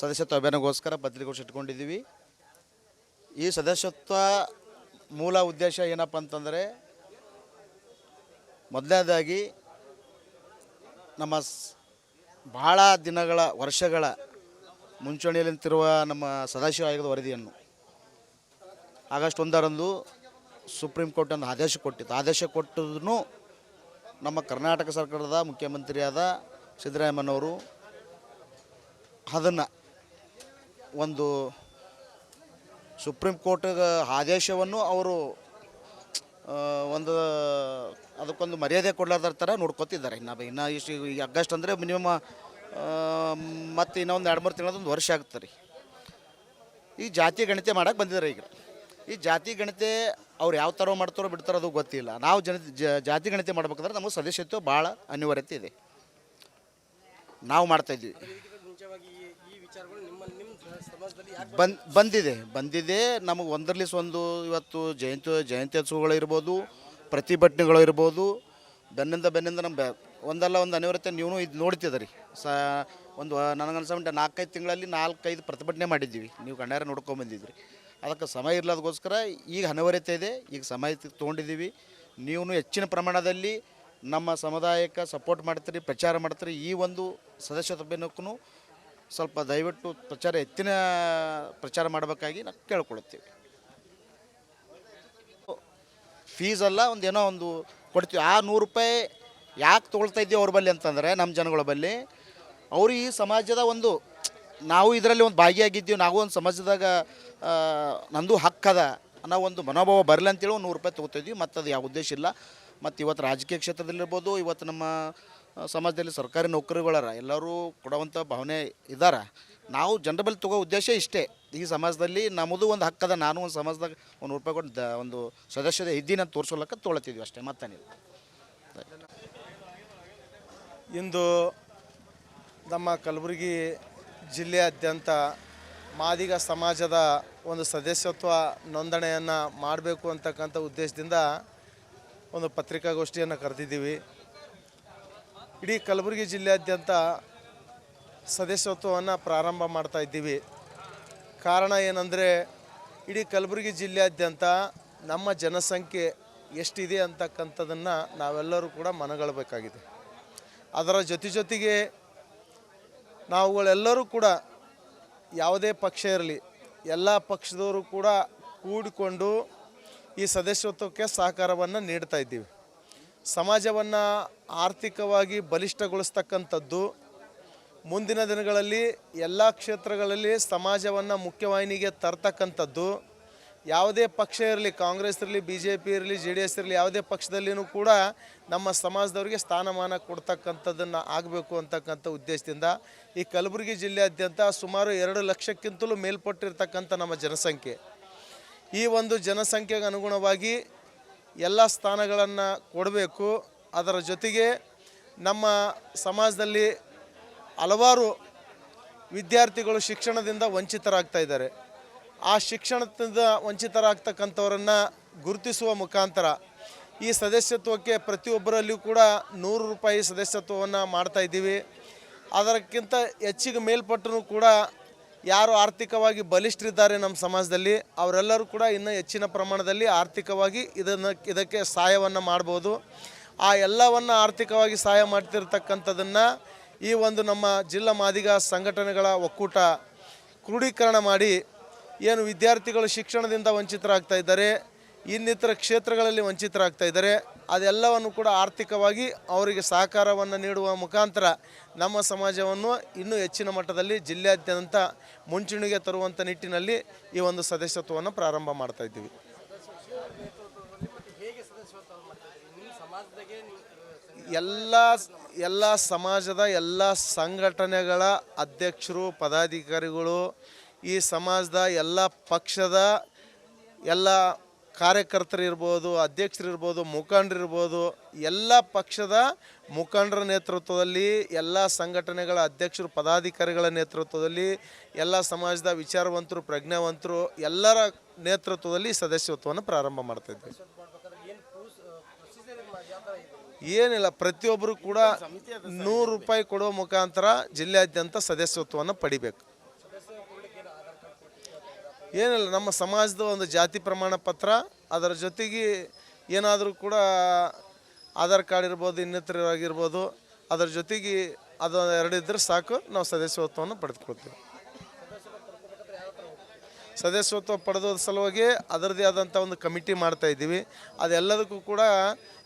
ಸದಸ್ಯತ್ವ ಅಭಿಯಾನಗೋಸ್ಕರ ಪತ್ರಿಕೋಷ ಇಟ್ಕೊಂಡಿದ್ದೀವಿ. ಈ ಸದಸ್ಯತ್ವ ಮೂಲ ಉದ್ದೇಶ ಏನಪ್ಪ ಅಂತಂದರೆ ಮೊದಲನೇದಾಗಿ ನಮ್ಮ ಬಹಳ ದಿನಗಳ, ವರ್ಷಗಳ ಮುಂಚೂಣಿಯಲ್ಲಿ ನಿಂತಿರುವ ನಮ್ಮ ಸದಾಶಿವ ಆಯೋಗದ ವರದಿಯನ್ನು ಆಗಸ್ಟ್ ಒಂದರಂದು ಸುಪ್ರೀಂ ಕೋರ್ಟ್ ಒಂದು ಆದೇಶ ಕೊಟ್ಟಿತ್ತು. ಆದೇಶ ಕೊಟ್ಟದನ್ನು ನಮ್ಮ ಕರ್ನಾಟಕ ಸರ್ಕಾರದ ಮುಖ್ಯಮಂತ್ರಿಯಾದ ಸಿದ್ದರಾಮಯ್ಯನವರು ಅದನ್ನು ಒಂದು ಸುಪ್ರೀಂ ಕೋರ್ಟ್ ಆದೇಶವನ್ನು ಅವರು ಒಂದು, ಅದಕ್ಕೊಂದು ಮರ್ಯಾದೆ ಕೊಡಲಾರ್ದ ಥರ ನೋಡ್ಕೊತಿದ್ದಾರೆ. ಇನ್ನು ಇನ್ನು ಇಷ್ಟು ಈ ಆಗಸ್ಟ್ ಅಂದರೆ ಮಿನಿಮಮ್ ಮತ್ತು ಇನ್ನೊಂದು ಎರಡು ಮೂರು ತಿಂಗಳದೊಂದು ವರ್ಷ ಆಗುತ್ತೆ ರೀ. ಈ ಜಾತಿ ಗಣಿತೆ ಮಾಡೋಕೆ ಬಂದಿದ್ದಾರೆ ಈಗ. ಈ ಜಾತಿ ಗಣಿತೆ ಅವ್ರು ಯಾವ ಥರ ಮಾಡ್ತಾರೋ ಬಿಡ್ತಾರೋ ಅದು ಗೊತ್ತಿಲ್ಲ. ನಾವು ಜನ ಜಾತಿ ಗಣಿತೆ ಮಾಡ್ಬೇಕಂದ್ರೆ ನಮಗೆ ಸದಸ್ಯತ್ವ ಭಾಳ ಅನಿವಾರ್ಯತೆ ಇದೆ. ನಾವು ಮಾಡ್ತಾಯಿದ್ವಿ ಬಂದ್ ಬಂದಿದೆ. ಬಂದಿದೆ. ನಮಗೆ ಒಂದರಲ್ಲಿ ಒಂದು ಇವತ್ತು ಜಯಂತಿ ಜಯಂತ್ಯೋತ್ಸವಗಳು ಇರ್ಬೋದು ಪ್ರತಿಭಟನೆಗಳು ಇರ್ಬೋದು. ಬೆನ್ನಿಂದ ಬೆನ್ನಿಂದ ನಮ್ಮ ಒಂದಲ್ಲ ಒಂದು ಅನಿವಾರ್ಯತೆ ನೀವು ಇದು ನೋಡ್ತಿದ್ದೀರಿ ಸ ಒಂದು ನನಗನ್ಸಮಟ್ಟ ನಾಲ್ಕೈದು ತಿಂಗಳಲ್ಲಿ ನಾಲ್ಕೈದು ಪ್ರತಿಭಟನೆ ಮಾಡಿದ್ದೀವಿ. ನೀವು ಕಣ್ಣಾರ ನೋಡ್ಕೊಂಬಂದಿದ್ರಿ ಅದಕ್ಕೆ ಸಮಯ ಇರ್ಲಾದಗೋಸ್ಕರ ಈಗ ಅನಿವಾರ್ಯತೆ ಇದೆ. ಈಗ ಸಮಯ ತೊಗೊಂಡಿದ್ದೀವಿ. ನೀವು ಹೆಚ್ಚಿನ ಪ್ರಮಾಣದಲ್ಲಿ ನಮ್ಮ ಸಮುದಾಯಕ್ಕೆ ಸಪೋರ್ಟ್ ಮಾಡ್ತೀರಿ, ಪ್ರಚಾರ ಮಾಡ್ತೀರಿ. ಈ ಒಂದು ಸದಸ್ಯತ್ವಕ್ಕೂ ಸ್ವಲ್ಪ ದಯವಿಟ್ಟು ಪ್ರಚಾರ ಹೆಚ್ಚಿನ ಪ್ರಚಾರ ಮಾಡಬೇಕಾಗಿ ನಾವು ಕೇಳ್ಕೊಳ್ತೀವಿ. ಫೀಸ್ ಅಲ್ಲ ಒಂದು ಏನೋ ಒಂದು ಕೊಡ್ತೀವಿ. ಆ ನೂರು ರೂಪಾಯಿ ಯಾಕೆ ತೊಗೊಳ್ತಾ ಇದ್ದೀವಿ ಅವ್ರ ಬಲ್ಲಿ ಅಂತಂದರೆ ನಮ್ಮ ಜನಗಳ ಬಲ್ಲಿ. ಅವರು ಈ ಸಮಾಜದ ಒಂದು ನಾವು ಇದರಲ್ಲಿ ಒಂದು ಭಾಗಿಯಾಗಿದ್ದೀವಿ, ನಾವು ಒಂದು ಸಮಾಜದಾಗ ನಂದು ಹಕ್ಕದ ಅನ್ನೋ ಒಂದು ಮನೋಭಾವ ಬರಲಿ ಅಂತೇಳಿ ಒಂದು ನೂರು ರೂಪಾಯಿ ತೊಗೋತಿದ್ವಿ ಮತ್ತು ಅದು ಯಾವ ಉದ್ದೇಶ ಇಲ್ಲ. ಮತ್ತು ಇವತ್ತು ರಾಜಕೀಯ ಕ್ಷೇತ್ರದಲ್ಲಿರ್ಬೋದು ಇವತ್ತು ನಮ್ಮ ಸಮಾಜದಲ್ಲಿ ಸರ್ಕಾರಿ ನೌಕರಿಗಳಾರ ಎಲ್ಲರೂ ಕೊಡುವಂಥ ಭಾವನೆ ಇದ್ದಾರೆ ನಾವು ಜನರ ಬಳಿ ತಗೋ ಉದ್ದೇಶ ಇಷ್ಟೇ. ಈ ಸಮಾಜದಲ್ಲಿ ನಮ್ಮದು ಒಂದು ಹಕ್ಕದ, ನಾನು ಒಂದು ಸಮಾಜದಾಗ ಒಂದು ರೂಪಾಯಿ ಕೊಟ್ಟು ದ- ಒಂದು ಸದಸ್ಯದ ಇದ್ದೀನಿ ಅಂತ ತೋರಿಸೋಲಕ್ಕ ತೊಗೊಳತ್ತಿದ್ವಿ ಅಷ್ಟೇ ನೀವು ಇಂದು ನಮ್ಮ ಕಲಬುರಗಿ ಜಿಲ್ಲೆಯಾದ್ಯಂತ ಮಾದಿಗ ಸಮಾಜದ ಒಂದು ಸದಸ್ಯತ್ವ ನೋಂದಣಿಯನ್ನು ಮಾಡಬೇಕು ಅಂತಕ್ಕಂಥ ಉದ್ದೇಶದಿಂದ ಒಂದು ಪತ್ರಿಕಾಗೋಷ್ಠಿಯನ್ನು ಕರೆದಿದ್ದೀವಿ. ಇಡೀ ಕಲಬುರಗಿ ಜಿಲ್ಲೆಯಾದ್ಯಂತ ಸದಸ್ಯತ್ವವನ್ನು ಪ್ರಾರಂಭ ಮಾಡ್ತಾ ಇದ್ದೀವಿ. ಕಾರಣ ಏನಂದರೆ, ಇಡೀ ಕಲಬುರಗಿ ಜಿಲ್ಲೆಯಾದ್ಯಂತ ನಮ್ಮ ಜನಸಂಖ್ಯೆ ಎಷ್ಟಿದೆ ಅಂತಕ್ಕಂಥದ್ದನ್ನು ನಾವೆಲ್ಲರೂ ಕೂಡ ಮನಗೊಳ್ಳಬೇಕಾಗಿದೆ ಅದರ ಜೊತೆ ಜೊತೆಗೆ ನಾವುಗಳೆಲ್ಲರೂ ಕೂಡ ಯಾವುದೇ ಪಕ್ಷ ಇರಲಿ, ಎಲ್ಲ ಪಕ್ಷದವರು ಕೂಡ ಕೂಡಿಕೊಂಡು ಈ ಸದಸ್ಯತ್ವಕ್ಕೆ ಸಹಕಾರವನ್ನು ನೀಡ್ತಾ ಇದ್ದೀವಿ. ಸಮಾಜವನ್ನು ಆರ್ಥಿಕವಾಗಿ ಬಲಿಷ್ಠಗೊಳಿಸ್ತಕ್ಕಂಥದ್ದು ಮುಂದಿನ ದಿನಗಳಲ್ಲಿ ಎಲ್ಲ ಕ್ಷೇತ್ರಗಳಲ್ಲಿ ಸಮಾಜವನ್ನು ಮುಖ್ಯವಾಹಿನಿಗೆ ತರ್ತಕ್ಕಂಥದ್ದು. ಯಾವುದೇ ಪಕ್ಷ ಇರಲಿ, ಕಾಂಗ್ರೆಸ್ ಇರಲಿ ಬಿ ಜೆ ಪಿ ಇರಲಿ, ಜೆ ಡಿ ಎಸ್ ಇರಲಿ, ಯಾವುದೇ ಪಕ್ಷದಲ್ಲಿಯೂ ಕೂಡ ನಮ್ಮ ಸಮಾಜದವರಿಗೆ ಸ್ಥಾನಮಾನ ಕೊಡ್ತಕ್ಕಂಥದ್ದನ್ನು ಆಗಬೇಕು ಅಂತಕ್ಕಂಥ ಉದ್ದೇಶದಿಂದ ಈ ಕಲಬುರಗಿ ಜಿಲ್ಲೆಯಾದ್ಯಂತ ಸುಮಾರು ಎರಡು ಲಕ್ಷಕ್ಕಿಂತಲೂ ಮೇಲ್ಪಟ್ಟಿರ್ತಕ್ಕಂಥ ನಮ್ಮ ಜನಸಂಖ್ಯೆ. ಈ ಒಂದು ಜನಸಂಖ್ಯೆಗೆ ಅನುಗುಣವಾಗಿ ಎಲ್ಲ ಸ್ಥಾನಗಳನ್ನು ಕೊಡಬೇಕು. ಅದರ ಜೊತೆಗೆ ನಮ್ಮ ಸಮಾಜದಲ್ಲಿ ಹಲವಾರು ವಿದ್ಯಾರ್ಥಿಗಳು ಶಿಕ್ಷಣದಿಂದ ವಂಚಿತರಾಗ್ತಾ ಇದ್ದಾರೆ. ಆ ಶಿಕ್ಷಣದಿಂದ ವಂಚಿತರಾಗ್ತಕ್ಕಂಥವರನ್ನು ಗುರುತಿಸುವ ಮುಖಾಂತರ ಈ ಸದಸ್ಯತ್ವಕ್ಕೆ ಪ್ರತಿಯೊಬ್ಬರಲ್ಲಿಯೂ ಕೂಡ ನೂರು ರೂಪಾಯಿ ಸದಸ್ಯತ್ವವನ್ನು ಮಾಡ್ತಾಯಿದ್ದೀವಿ ಅದಕ್ಕಿಂತ ಹೆಚ್ಚಿಗೆ ಮೇಲ್ಪಟ್ಟರೂ ಕೂಡ ಯಾರು ಆರ್ಥಿಕವಾಗಿ ಬಲಿಷ್ಠರಿದ್ದಾರೆ ನಮ್ಮ ಸಮಾಜದಲ್ಲಿ, ಅವರೆಲ್ಲರೂ ಕೂಡ ಇನ್ನೂ ಹೆಚ್ಚಿನ ಪ್ರಮಾಣದಲ್ಲಿ ಆರ್ಥಿಕವಾಗಿ ಇದನ್ನು, ಇದಕ್ಕೆ ಸಹಾಯವನ್ನು ಮಾಡ್ಬೋದು. ಆ ಎಲ್ಲವನ್ನು ಆರ್ಥಿಕವಾಗಿ ಸಹಾಯ ಮಾಡ್ತಿರ್ತಕ್ಕಂಥದ್ದನ್ನು ಈ ಒಂದು ನಮ್ಮ ಜಿಲ್ಲಾ ಮಾದಿಗ ಸಂಘಟನೆಗಳ ಒಕ್ಕೂಟ ಕ್ರೋಢೀಕರಣ ಮಾಡಿ, ಏನು ವಿದ್ಯಾರ್ಥಿಗಳು ಶಿಕ್ಷಣದಿಂದ ವಂಚಿತರಾಗ್ತಾ ಇದ್ದಾರೆ ಇನ್ನಿತರ ಕ್ಷೇತ್ರಗಳಲ್ಲಿ ವಂಚಿತರಾಗ್ತಾ ಇದ್ದಾರೆ. ಅದೆಲ್ಲವನ್ನು ಕೂಡ ಆರ್ಥಿಕವಾಗಿ ಅವರಿಗೆ ಸಹಕಾರವನ್ನು ನೀಡುವ ಮುಖಾಂತರ ನಮ್ಮ ಸಮಾಜವನ್ನು ಇನ್ನೂ ಹೆಚ್ಚಿನ ಮಟ್ಟದಲ್ಲಿ ಜಿಲ್ಲೆಯಾದ್ಯಂತ ಮುಂಚೂಣಿಗೆ ತರುವಂಥ ನಿಟ್ಟಿನಲ್ಲಿ ಈ ಒಂದು ಸದಸ್ಯತ್ವವನ್ನು ಪ್ರಾರಂಭ ಮಾಡ್ತಾ ಇದ್ದೀವಿ. ಎಲ್ಲ ಎಲ್ಲ ಸಮಾಜದ ಎಲ್ಲ ಸಂಘಟನೆಗಳ ಅಧ್ಯಕ್ಷರು, ಪದಾಧಿಕಾರಿಗಳು, ಈ ಸಮಾಜದ ಎಲ್ಲ ಪಕ್ಷದ ಎಲ್ಲ ಕಾರ್ಯಕರ್ತರಿರ್ಬೋದು, ಅಧ್ಯಕ್ಷರಿರ್ಬೋದು, ಮುಖಂಡರಿರ್ಬೋದು, ಎಲ್ಲ ಪಕ್ಷದ ಮುಖಂಡರ ನೇತೃತ್ವದಲ್ಲಿ, ಎಲ್ಲ ಸಂಘಟನೆಗಳ ಅಧ್ಯಕ್ಷರು, ಪದಾಧಿಕಾರಿಗಳ ನೇತೃತ್ವದಲ್ಲಿ, ಎಲ್ಲ ಸಮಾಜದ ವಿಚಾರವಂತರು, ಪ್ರಜ್ಞಾವಂತರು, ಎಲ್ಲರ ನೇತೃತ್ವದಲ್ಲಿ ಸದಸ್ಯತ್ವವನ್ನು ಪ್ರಾರಂಭ ಮಾಡ್ತಾ ಇದ್ದೀವಿ ಮಾಡ್ಬೇಕಾದ್ರೆ ಏನು ಪ್ರೂಸ್ ಪ್ರೊಸೀಜರ್ ಯಾವ ಥರ ಇದೆ ಏನಿಲ್ಲ, ಪ್ರತಿಯೊಬ್ಬರು ಕೂಡ ನೂರು ರೂಪಾಯಿ ಕೊಡುವ ಮುಖಾಂತರ ಜಿಲ್ಲೆಯಾದ್ಯಂತ ಸದಸ್ಯತ್ವವನ್ನು ಪಡಿಬೇಕು. ಏನಿಲ್ಲ, ನಮ್ಮ ಸಮಾಜದ ಒಂದು ಜಾತಿ ಪ್ರಮಾಣ ಪತ್ರ, ಅದರ ಜೊತೆಗೆ ಏನಾದರೂ ಕೂಡ ಆಧಾರ್ ಕಾರ್ಡ್ ಇರ್ಬೋದು ಇನ್ನಿತರ ಆಗಿರ್ಬೋದು, ಅದರ ಜೊತೆಗೆ ಅದು ಎರಡಿದ್ರೆ ಸಾಕು, ನಾವು ಸದಸ್ಯತ್ವವನ್ನು ಪಡೆದುಕೊಳ್ತೀವಿ. ಸದಸ್ಯತ್ವ ಪಡೆದ ಸಲುವಾಗಿ ಅದರದೇ ಆದಂಥ ಒಂದು ಕಮಿಟಿ ಮಾಡ್ತಾ ಇದ್ದೀವಿ. ಅದೆಲ್ಲದಕ್ಕೂ ಕೂಡ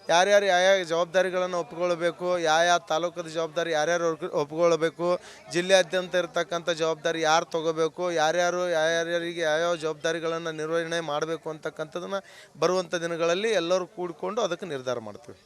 ಯಾರ್ಯಾರು ಯಾವ ಜವಾಬ್ದಾರಿಗಳನ್ನು ಒಪ್ಪಿಕೊಳ್ಬೇಕು ಯಾವ ಯಾವ ತಾಲೂಕದ ಜವಾಬ್ದಾರಿ ಯಾರ್ಯಾರು ಒಪ್ಪಿಕೊಳ್ಬೇಕು, ಜಿಲ್ಲೆಯಾದ್ಯಂತ ಇರತಕ್ಕಂಥ ಜವಾಬ್ದಾರಿ ಯಾರು ತಗೋಬೇಕು, ಯಾರ್ಯಾರು ಯಾರ್ಯಾರಿಗೆ ಯಾವ್ಯಾವ ಜವಾಬ್ದಾರಿಗಳನ್ನು ನಿರ್ವಹಣೆ ಮಾಡಬೇಕು ಅಂತಕ್ಕಂಥದನ್ನು ಬರುವಂಥ ದಿನಗಳಲ್ಲಿ ಎಲ್ಲರೂ ಕೂಡಿಕೊಂಡು ಅದಕ್ಕೆ ನಿರ್ಧಾರ ಮಾಡ್ತೀವಿ.